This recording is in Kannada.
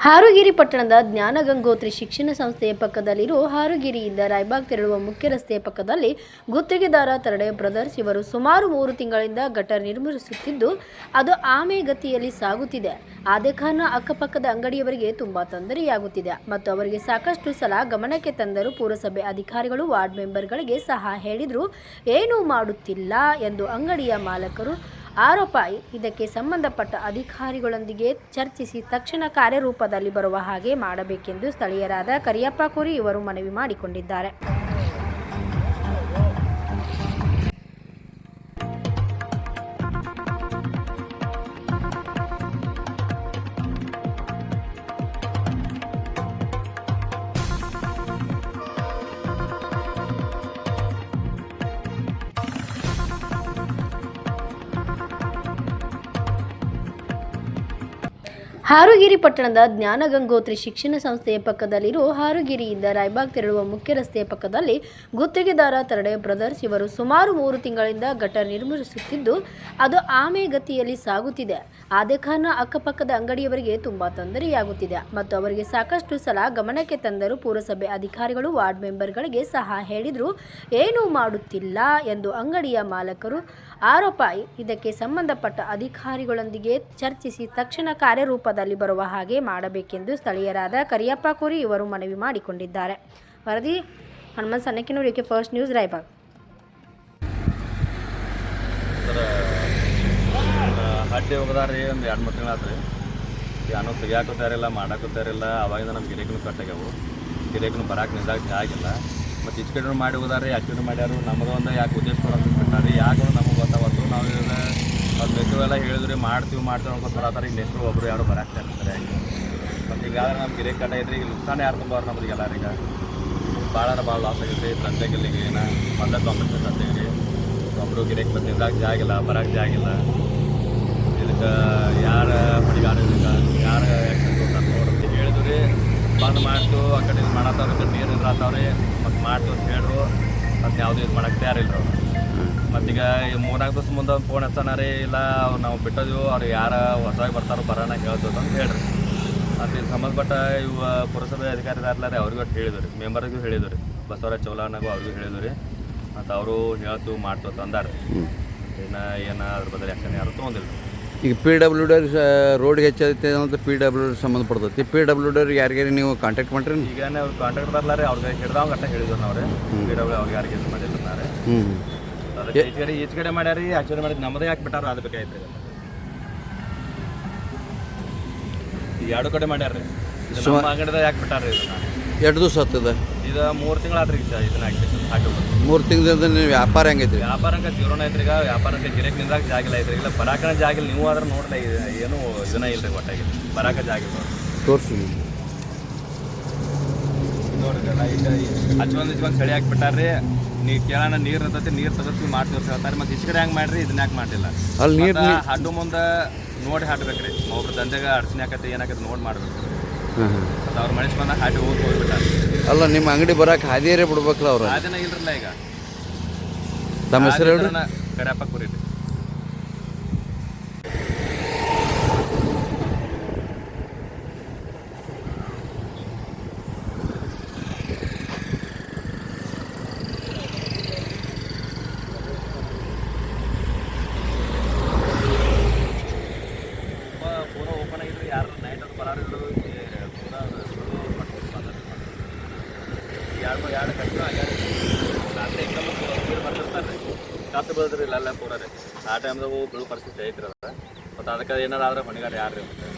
ಹಾರುಗಿರಿ ಪಟ್ಟಣದ ಜ್ಞಾನಗಂಗೋತ್ರಿ ಶಿಕ್ಷಣ ಸಂಸ್ಥೆಯ ಪಕ್ಕದಲ್ಲಿರುವ ಹಾರುಗಿರಿಯಿಂದ ರಾಯ್ಬಾಗ್ ತೆರಳುವ ಮುಖ್ಯ ರಸ್ತೆಯ ಪಕ್ಕದಲ್ಲಿ ಗುತ್ತಿಗೆದಾರ ತರಡೆ ಬ್ರದರ್ಸ್ ಇವರು ಸುಮಾರು ಮೂರು ತಿಂಗಳಿಂದ ಗಟರ್ ನಿರ್ಮಿಸುತ್ತಿದ್ದು, ಅದು ಆಮೆ ಗತಿಯಲ್ಲಿ ಸಾಗುತ್ತಿದೆ. ಆದ ಕಾರಣ ಅಕ್ಕಪಕ್ಕದ ಅಂಗಡಿಯವರಿಗೆ ತುಂಬಾ ತೊಂದರೆಯಾಗುತ್ತಿದೆ. ಮತ್ತು ಅವರಿಗೆ ಸಾಕಷ್ಟು ಸಲ ಗಮನಕ್ಕೆ ತಂದರೂ ಪುರಸಭೆ ಅಧಿಕಾರಿಗಳು, ವಾರ್ಡ್ ಮೆಂಬರ್ಗಳಿಗೆ ಸಹ ಹೇಳಿದರೂ, ಏನೂ ಮಾಡುತ್ತಿಲ್ಲ ಎಂದು ಅಂಗಡಿಯ ಮಾಲಕರು ಆರೋಪ ಇದಕ್ಕೆ ಸಂಬಂಧಪಟ್ಟ ಅಧಿಕಾರಿಗಳೊಂದಿಗೆ ಚರ್ಚಿಸಿ ತಕ್ಷಣ ಕಾರ್ಯರೂಪದಲ್ಲಿ ಬರುವ ಹಾಗೆ ಮಾಡಬೇಕೆಂದು ಸ್ಥಳೀಯರಾದ ಕರಿಯಪ್ಪ ಕುರಿ ಇವರು ಮನವಿ ಮಾಡಿಕೊಂಡಿದ್ದಾರೆ. ಹಾರುಗಿರಿ ಪಟ್ಟಣದ ಜ್ಞಾನಗಂಗೋತ್ರಿ ಶಿಕ್ಷಣ ಸಂಸ್ಥೆಯ ಪಕ್ಕದಲ್ಲಿರುವ ಹಾರುಗಿರಿಯಿಂದ ರಾಯ್ಬಾಗ್ ತೆರಳುವ ಮುಖ್ಯ ರಸ್ತೆಯ ಪಕ್ಕದಲ್ಲಿ ಗುತ್ತಿಗೆದಾರ ತರಡೆ ಬ್ರದರ್ಸ್ ಇವರು ಸುಮಾರು ಮೂರು ತಿಂಗಳಿಂದ ಗಟರ್ ನಿರ್ಮಿಸುತ್ತಿದ್ದು ಅದು ಆಮೆ ಗತಿಯಲ್ಲಿ ಸಾಗುತ್ತಿದೆ. ಆದ ಕಾರಣ ಅಕ್ಕಪಕ್ಕದ ಅಂಗಡಿಯವರಿಗೆ ತುಂಬಾ ತೊಂದರೆಯಾಗುತ್ತಿದೆ. ಮತ್ತು ಅವರಿಗೆ ಸಾಕಷ್ಟು ಸಲ ಗಮನಕ್ಕೆ ತಂದರೂ ಪುರಸಭೆ ಅಧಿಕಾರಿಗಳು, ವಾರ್ಡ್ ಮೆಂಬರ್ಗಳಿಗೆ ಸಹ ಹೇಳಿದರೂ, ಏನೂ ಮಾಡುತ್ತಿಲ್ಲ ಎಂದು ಅಂಗಡಿಯ ಮಾಲಕರು ಆರೋಪ. ಇದಕ್ಕೆ ಸಂಬಂಧಪಟ್ಟ ಅಧಿಕಾರಿಗಳೊಂದಿಗೆ ಚರ್ಚಿಸಿ ತಕ್ಷಣ ಕಾರ್ಯರೂಪದಲ್ಲಿ ಬರುವ ಹಾಗೆ ಮಾಡಬೇಕೆಂದು ಸ್ಥಳೀಯರಾದ ಕರಿಯಪ್ಪ ಕೋರಿ ಇವರು ಮನವಿ ಮಾಡಿಕೊಂಡಿದ್ದಾರೆ. ವರದಿ ಹನುಮಂತ್ ಸಣ್ಣಕಿನೂರಿಗೆ ಫಸ್ಟ್ ನ್ಯೂಸ್ ರಾಯಬಾಗ್. ಅಡ್ಡಿ ರೀ ಒಂದು ಎರಡು ಮೂರು ತಿಂಗಳು ಆತ್ರಿ ಏನೋ ತೆಗಿಯಾಕೋತಾರಿಲ್ಲ ಮಾಡಾಕೋತಾರಿಲ್ಲ ಅವಾಗಿಂದ ನಮ್ಮ ಗಿರೇಕನು ಕಟ್ಟಾಗ್ಯಾವು. ಗಿರೇಕನು ಬರಾಕ್ ನಿಂದಾಗ ಆಗಿಲ್ಲ. ಮತ್ತು ಈಚೆ ಕಡೆ ಮಾಡಿ ಹೋಗದಾರ ರೀ ಕಡೆ ಮಾಡ್ಯಾರು, ನಮಗೆ ಒಂದು ಯಾಕೆ ಉದ್ದೇಶ ಕೊಡೋದು ಬಿಟ್ಟಾರಿ ಯಾಕೆ ನಮಗೆ ಗೊತ್ತಾವತ್ತು ನಾವು ಇವಾಗ ಅವ್ರು ಹೇಳಿದ್ರೆ ಎಲ್ಲ ಹೇಳಿದ್ರಿ ಮಾಡ್ತೀವಿ ಮಾಡ್ತೀವಿ ಅನ್ಕೊಂಡು ಬರತ್ತಾರ ಈಗ ನೆಕ್ಸ್ಟ್ ಒಬ್ಬರು ಯಾರು ಬರಾಕ್ತಾ ಇರ್ತಾರೆ ಮತ್ತು ಈಗಾದ್ರೆ ನಮ್ಮ ಗಿರೆ ಕಟ್ಟ ಇದ್ರೆ ಈಗ ನುಕ್ಸಾನ ಯಾರು ತುಂಬಾರ ನಮ್ಗೆ ಎಲ್ಲರೀಗ ಭಾಳ ಭಾಳ ಲಾಸ್ ಆಗೈತೆ ತಂದೆಗಿಲ್ಲಿಗೆ ಏನ ಮೊದಲ ಕಾಂಪಿಟೇಷನ್ ತಂದೆಗೆ ಒಬ್ಬರು ಗಿರೇಕ್ ಬಂದಿದ್ದಾಗ ಜಾಗಿಲ್ಲ ಬರಕ್ಕೆ ಜಾಗಿಲ್ಲ ಇದಕ್ಕೆ ಯಾರ ಹೊಡಿಗಾರ ಇದಕ್ಕೆ? ಯಾರ ಆ್ಯಕ್ಷನ್ ತೊಗೊಂಡು ನೋಡ್ರಿ ಹೇಳಿದ್ರಿ. ರೀ ಬಂದ್ ಮಾಡ್ತು, ಆ ಕಡೆ ಇದು ಮಾಡತ್ತವ್ರಿ ನೀರು ಇದ್ರಾತವ್ರಿ ಮತ್ತು ಮಾಡ್ತು ಅಂತ ಹೇಳಿದ್ರು ಮತ್ತು ಯಾವುದೂ ಇದು ಮಾಡಕ್ಕೆ ತಯಾರಿಲ್ಲ ಅವ್ರು ಮತ್ತೀಗ ಈಗ ಮೂರ್ನಾಲ್ಕು ದಿವಸ ಮುಂದೆ ಒಂದು ಫೋನ್ ರೀ ಇಲ್ಲ ಅವ್ರು ನಾವು ಬಿಟ್ಟದ್ವು ಅವ್ರು ಯಾರು ಹೊಸದಾಗಿ ಬರ್ತಾರೋ ಬರೋಣ ಹೇಳ್ತದ ಅಂತ ಹೇಳ್ರಿ. ಇದು ಸಂಬಂಧಪಟ್ಟ ಇವ ಪುರಸಭೆ ಅಧಿಕಾರಿದಾರಲ್ಲ ಅವ್ರಿಗೂ ಒಟ್ಟು ಹೇಳಿದ್ರು ರೀ ಮೆಂಬರ್ಗೂ ಹೇಳಿದ್ರು ರೀ ಬಸವರಾಜ್ ಚೌಲಾನಾಗೂ ಅವ್ರಿಗೂ ಹೇಳಿದ್ರು ರೀ ಮತ್ತು ಅವರು ಹೇಳ್ತು ಮಾಡ್ತು ತಂದಾರೆ ಇನ್ನು ಏನು ಅದ್ರ ಬದಲು ಯಾಕಂದ್ರೆ ಯಾರು ತೊಗೊಂಡಿಲ್ಲ ಈಗ ಪಿ ಡಬ್ಲ್ಯೂ ಡಿ ರೋಡ್ಗೆ ಹೆಚ್ಚೈತೆ ಅಂತ ಪಿ ಡಬ್ಲ್ಯೂ ಡಿ ಸಂಬಂಧಪಡ್ತೈತಿ. ಪಿ ಡಬ್ಲ್ಯೂ ಡಿ ಯಾರಿಗಾರಿ ನೀವು ಕಾಂಟ್ಯಾಕ್ಟ್ ಮಾಡ್ರಿ ಈಗ ಅವ್ರು ಕಾಂಟ್ಯಾಕ್ಟ್ ಬರ್ಲಾರೆ ಅವ್ರಿಗೆ ಹಿಡ್ದಾವ್ ಗಟ್ಟ ಹೇಳಿದ್ರು ನಾವ್ರಿ ಪಿ ಡಬ್ಲ್ಯೂ ಅವ್ರಿಗೆ ಯಾರಿಗೆ ಮಾಡಿಲ್ಲ ರೀ. ಹ್ಞೂ ಅದಕ್ಕೆ ಈಚೆ ಕಡೆ ಈಚೆ ಕಡೆ ಮಾಡ್ಯಾರಿ ಆಚೆ ಮಾಡಿದ್ ನಮ್ಮದೇ ಯಾಕೆ ಬಿಟ್ಟಾರ ಅದು ಬೇಕಾಯ್ತು ಎರಡು ಕಡೆ ಮಾಡ್ಯಾರ್ರಿ. ನಮ್ಮ ಅಂಗಡಿದಾಗ ಯಾಕೆ ಬಿಟ್ಟಾರ ಇದನ್ನ ಎರಡು ದಿವಸ ಹತ್ತದ. ಇದು ಮೂರು ತಿಂಗಳು ಆತ್ರಿ ಇದನ್ನ ಹಾಕಿ ಹಾಕಿ ಮೂರು ತಿಂಗಳಿಂದ ನೀವು ವ್ಯಾಪಾರ ಹೆಂಗೈತಿ ವ್ಯಾಪಾರಕ್ಕೆ ಜೀರೋನ ಐತ್ರಿ ಈಗ. ವ್ಯಾಪಾರಕ್ಕೆ ಗಿರೇಕ್ ನಿಂದಾಗ ಜಾಗಿಲ್ಲ ಐತ್ರಿ. ಇಲ್ಲ ಜಾಗ ಜಾಗಿಲ್ಲ ನೀವು ಆದ್ರೆ ನೋಡ್ಲ ಏನು ಇದನ್ನ ಇಲ್ರಿ ಒಟ್ಟಾಗಿ. ಬರಾಕ ಜಾಗಿಲ್ಲ ತೋರಿಸಿ. ನೋಡ್ರಿ ಹಚ್ಕೊಂಡ್ ಹಚ್ಕೊಂಡ್ ಚಳಿ ಹಾಕ್ಬಿಟ್ಟಾರ್ರಿ ನೀ ಕೇಳೋಣ ನೀರ್ ಇರ್ತೈತಿ ನೀರ್ ತಗತ್ತಿ ಮಾಡ್ತೀವಿ ಹೇಳ್ತಾರೆ. ಮತ್ತೆ ಇಸ್ಕರ ಕಡೆ ಮಾಡ್ರಿ ಇದನ್ನ ಯಾಕೆ ಮಾಡಿಲ್ಲ ಅಲ್ಲಿ ನೀರು ಹಡ್ಡು ಮುಂದೆ ನೋಡಿ ಹಾಡ್ಬೇಕ್ರಿ. ಒಬ್ರು ದಂಧೆಗೆ ಅಡಚಣೆ ಆಕತಿ ಏನಾಕತಿ ನೋಡಿ ಮಾಡ್ಬೇಕು. ಅದು ಅವ್ರ ಮನುಷ್ಯ ಬಂದ ಹಾಡಿ ಹೋಗಿ ಹೋಗ್ಬಿಟ್ಟಾರ ಅಲ್ಲ ನಿಮ್ಮ ಅಂಗಡಿ ಬರಕ್ಕೆ ಹಾದಿಯರೇ ಬಿಡ್ಬೇಕಲ್ಲ ಅವ್ರು. ಆ ದಿನ ಇಲ್ರಲ್ಲ ಈಗ. ತಮ್ಮ ಹೆಸರು ಕರಿಯಪ್ಪ ಕುರಿರಿ ಪೂರ ಓಪನ್ ಆಗಿದ್ರಿ ಯಾರು ನೈಟ್ ಅದು ಬರಾರಿದ್ರು ಪೂರ ಎರಡು ಎರಡು ಕಟ್ಟು ಆಗ್ಯಾರ ರಾತ್ರಿ ಎಕ್ಸಾಮ್ ನೀರು ಬರ್ತಿರ್ತಾರೆ ಕತ್ತು ಇಲ್ಲ ಇಲ್ಲೆಲ್ಲ ಪೂರ ರೀ ಆ ಟೈಮ್ದಾಗ ಹೋಗಿ ಬೀಳೋ ಪರಿಸ್ಥಿತಿ ಐತ್ರಿ ಅದ. ಮತ್ತು ಅದಕ್ಕೆ ಏನಾರ ಆದ್ರೆ ಹೊಣೆಗಾರ ಯಾರು ರೀ ಮತ್ತೆ?